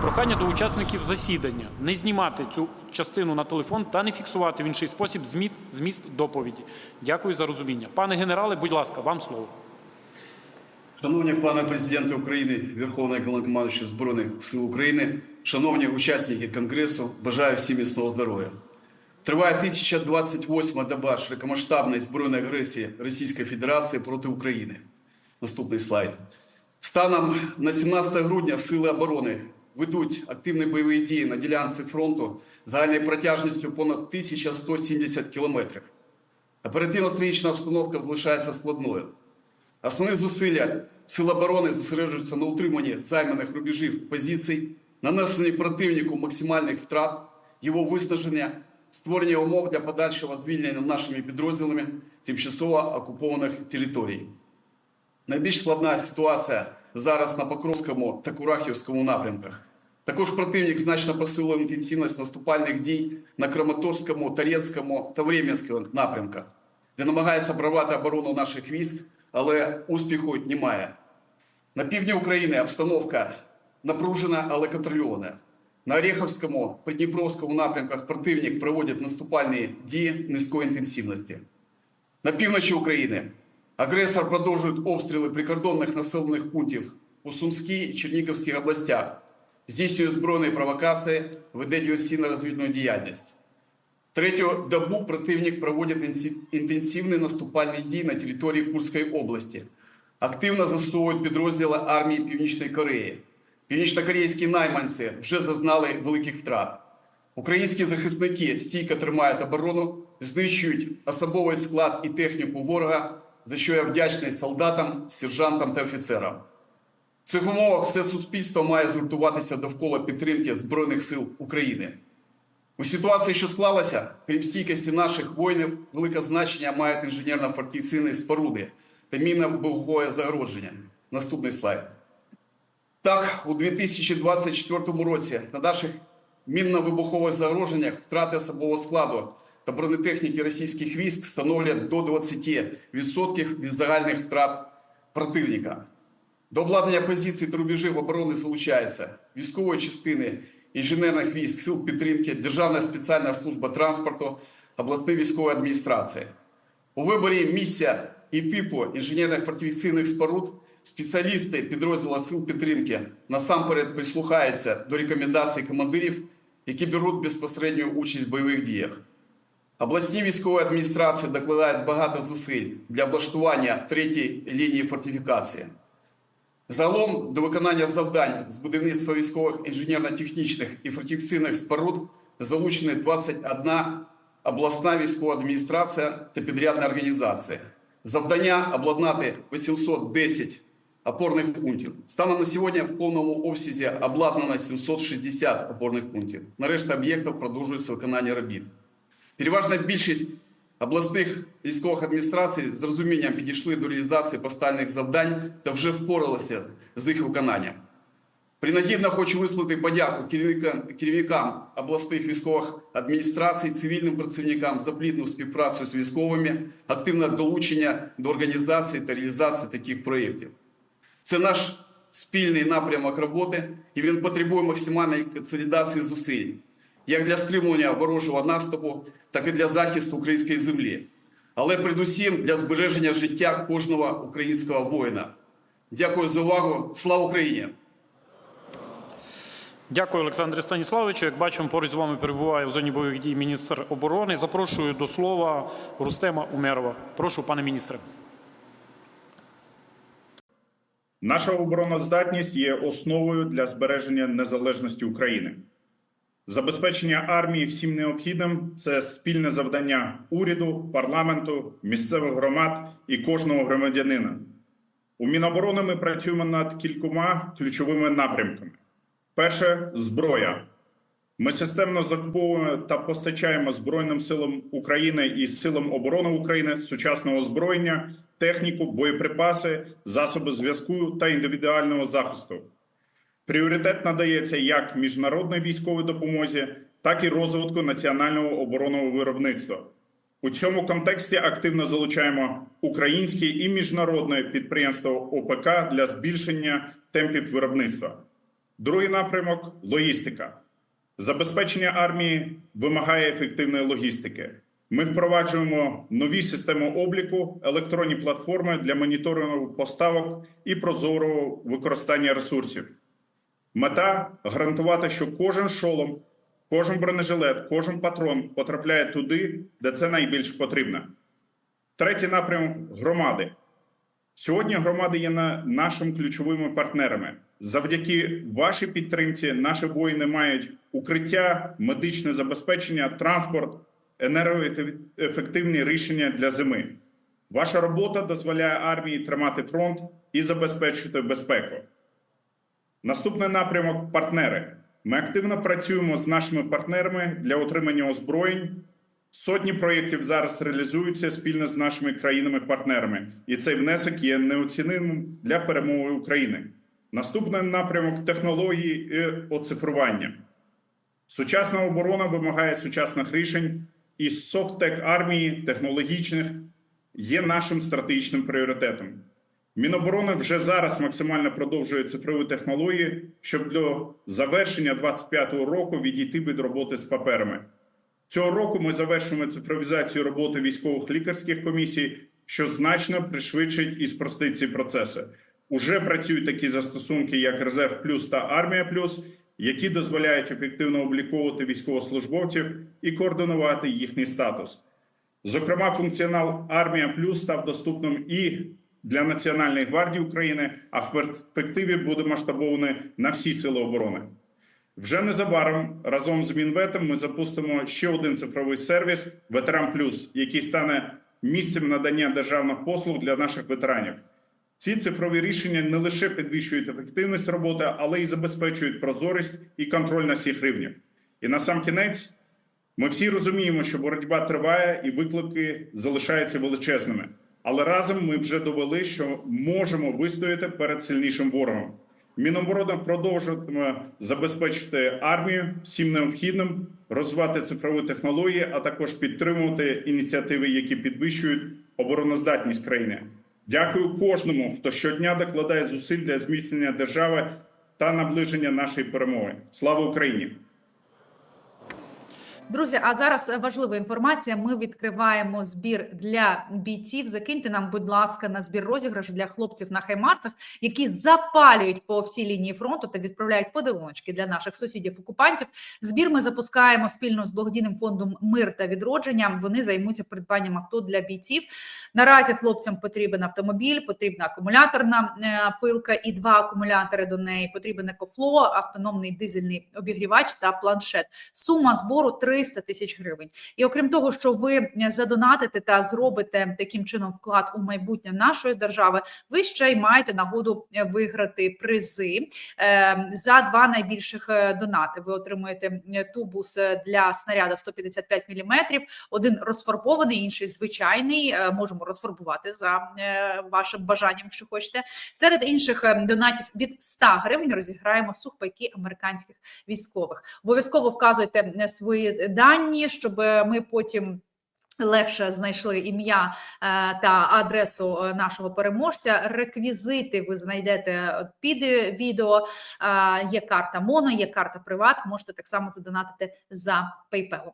Прохання до учасників засідання не знімати цю частину на телефон та не фіксувати в інший спосіб зміст, зміст доповіді. Дякую за розуміння. Пане генерале, будь ласка, вам слово. Шановні пане президенте України, Верховний Головнокомандуючий Збройних сил України, шановні учасники Конгресу, бажаю всім міцного здоров'я. Триває 1028 доба широкомасштабної збройної агресії Російської Федерації проти України. Наступний слайд. Станом на 17 грудня Сили оборони ведуть активні бойові дії на ділянці фронту загальною протяжністю понад 1170 кілометрів. Оперативно-стратегічна обстановка залишається складною. Основні зусилля Сил оборони зосереджуються на утриманні займаних рубежів позицій, нанесенні противнику максимальних втрат, його виснаження, створення умов для подальшого звільнення нашими підрозділами тимчасово окупованих територій. Найбільш складна ситуація зараз на Покровському та Курахівському напрямках. Також противник значно посилив інтенсивність наступальних дій на Краматорському, Торецькому та Временському напрямках, де намагається прорвати оборону наших військ, але успіху немає. На півдні України обстановка напружена, але контрольована. На Ореховському, Придніпровському напрямках противник проводить наступальні дії низької інтенсивності. На півночі України агресор продовжує обстріли прикордонних населених пунктів у Сумській і Чернігівській областях, здійснює збройні провокації, веде диверсійно-розвідну діяльність. Третю добу противник проводить інтенсивні наступальні дії на території Курської області. Активно засовують підрозділи армії Північної Кореї. Північнокорейські найманці вже зазнали великих втрат. Українські захисники стійко тримають оборону, знищують особовий склад і техніку ворога, за що я вдячний солдатам, сержантам та офіцерам. В цих умовах все суспільство має згуртуватися довкола підтримки Збройних сил України. У ситуації, що склалася, крім стійкості наших воїнів, велике значення мають інженерно-фортифікаційні споруди та мінно-вибухове загородження. Наступний слайд. Так, у 2024 році на наших мінно-вибухових загроженнях втрати особового складу та бронетехніки російських військ становлять до 20% від загальних втрат противника. До обладнання позицій та рубежів оборони залучаються військової частини інженерних військ, сил підтримки, Державна спеціальна служба транспорту, обласні військові адміністрації. У виборі місця і типу інженерних фортифікаційних споруд спеціалісти підрозділу сил підтримки насамперед прислухаються до рекомендацій командирів, які беруть безпосередню участь в бойових діях. Обласні військові адміністрації докладають багато зусиль для облаштування третьої лінії фортифікації. Загалом до виконання завдань з будівництва військових інженерно-технічних і фортифікаційних споруд залучені 21 обласна військова адміністрація та підрядна організація. Завдання обладнати 810 опорних пунктів. Станом на сьогодні в повному обсязі обладнано 760 опорних пунктів. Нарешті об'єктів продовжується виконання робіт. Переважна більшість обласних військових адміністрацій з розумінням підійшли до реалізації поставлених завдань та вже впоралися з їх виконанням. Принагідно хочу висловити подяку керівникам обласних військових адміністрацій, цивільним працівникам за плідну співпрацю з військовими, активне долучення до організації та реалізації таких проєктів. Це наш спільний напрямок роботи, і він потребує максимальної консолідації зусиль як для стримування ворожого наступу, так і для захисту української землі, але передусім для збереження життя кожного українського воїна. Дякую за увагу. Слава Україні! Дякую, Олександре Станіславовичу. Як бачимо, поруч з вами перебуває в зоні бойових дій міністр оборони. Запрошую до слова Рустема Умерова. Прошу, пане міністре. Наша обороноздатність є основою для збереження незалежності України. Забезпечення армії всім необхідним це спільне завдання уряду, парламенту, місцевих громад і кожного громадянина. У Міноборони ми працюємо над кількома ключовими напрямками. Перше зброя. Ми системно закуповуємо та постачаємо Збройним силам України і силам оборони України сучасного озброєння, техніку, боєприпаси, засоби зв'язку та індивідуального захисту. Пріоритет надається як міжнародній військовій допомозі, так і розвитку національного оборонного виробництва. У цьому контексті активно залучаємо українське і міжнародне підприємство ОПК для збільшення темпів виробництва. Другий напрямок логістика. Забезпечення армії вимагає ефективної логістики. Ми впроваджуємо нові системи обліку, електронні платформи для моніторингу поставок і прозорого використання ресурсів. Мета гарантувати, що кожен шолом, кожен бронежилет, кожен патрон потрапляє туди, де це найбільш потрібно. Третій напрямок громади. Сьогодні громади є нашими ключовими партнерами. Завдяки вашій підтримці наші воїни мають укриття, медичне забезпечення, транспорт, енергоефективні рішення для зими. Ваша робота дозволяє армії тримати фронт і забезпечити безпеку. Наступний напрямок партнери. Ми активно працюємо з нашими партнерами для отримання озброєнь. Сотні проєктів зараз реалізуються спільно з нашими країнами-партнерами, і цей внесок є неоціненим для перемоги України. Наступний напрямок технології і оцифрування. Сучасна оборона вимагає сучасних рішень, і софттек армії технологічних є нашим стратегічним пріоритетом. Міноборони вже зараз максимально продовжує цифрові технології, щоб до завершення 2025 року відійти від роботи з паперами. Цього року ми завершуємо цифровізацію роботи військових лікарських комісій, що значно пришвидшить і спростить ці процеси. Уже працюють такі застосунки, як Резерв Плюс та Армія Плюс, які дозволяють ефективно обліковувати військовослужбовців і координувати їхній статус. Зокрема, функціонал Армія Плюс став доступним і для Національної гвардії України, а в перспективі буде масштабований на всі сили оборони. Вже незабаром разом з Мінветом ми запустимо ще один цифровий сервіс Ветеран Плюс, який стане місцем надання державних послуг для наших ветеранів. Ці цифрові рішення не лише підвищують ефективність роботи, але й забезпечують прозорість і контроль на всіх рівнях. І на сам кінець ми всі розуміємо, що боротьба триває і виклики залишаються величезними. Але разом ми вже довели, що можемо вистояти перед сильнішим ворогом. Міноборони продовжуватиме забезпечити армію всім необхідним, розвивати цифрові технології, а також підтримувати ініціативи, які підвищують обороноздатність країни. Дякую кожному, хто щодня докладає зусиль для зміцнення держави та наближення нашої перемоги. Слава Україні! Друзі, а зараз важлива інформація. Ми відкриваємо збір для бійців. Закиньте нам, будь ласка, на збір розіграш для хлопців на хаймарсах, які запалюють по всій лінії фронту та відправляють подарунки для наших сусідів-окупантів. Збір ми запускаємо спільно з благодійним фондом Мир та відродження. Вони займуться придбанням авто для бійців. Наразі хлопцям потрібен автомобіль, потрібна акумуляторна е, пилка і два акумулятори до неї. Потрібен екофло, автономний дизельний обігрівач та планшет. Сума збору 300 тисяч гривень. І окрім того, що ви задонатите та зробите таким чином вклад у майбутнє нашої держави, ви ще й маєте нагоду е, виграти призи Е, за два найбільших е, донати. Ви отримуєте е, тубус е, для снаряда 155 мм, один розфарбований, інший звичайний. Е, Можемо розфарбувати за е, вашим бажанням, якщо хочете. Серед інших е, донатів від 100 гривень розіграємо сухпайки американських військових. Обов'язково вказуйте е, свої дані, щоб ми потім. Легше знайшли ім'я е, та адресу е, нашого переможця. Реквізити ви знайдете під відео. Е, Є карта Моно, є карта Приват. Можете так само задонатити за PayPal.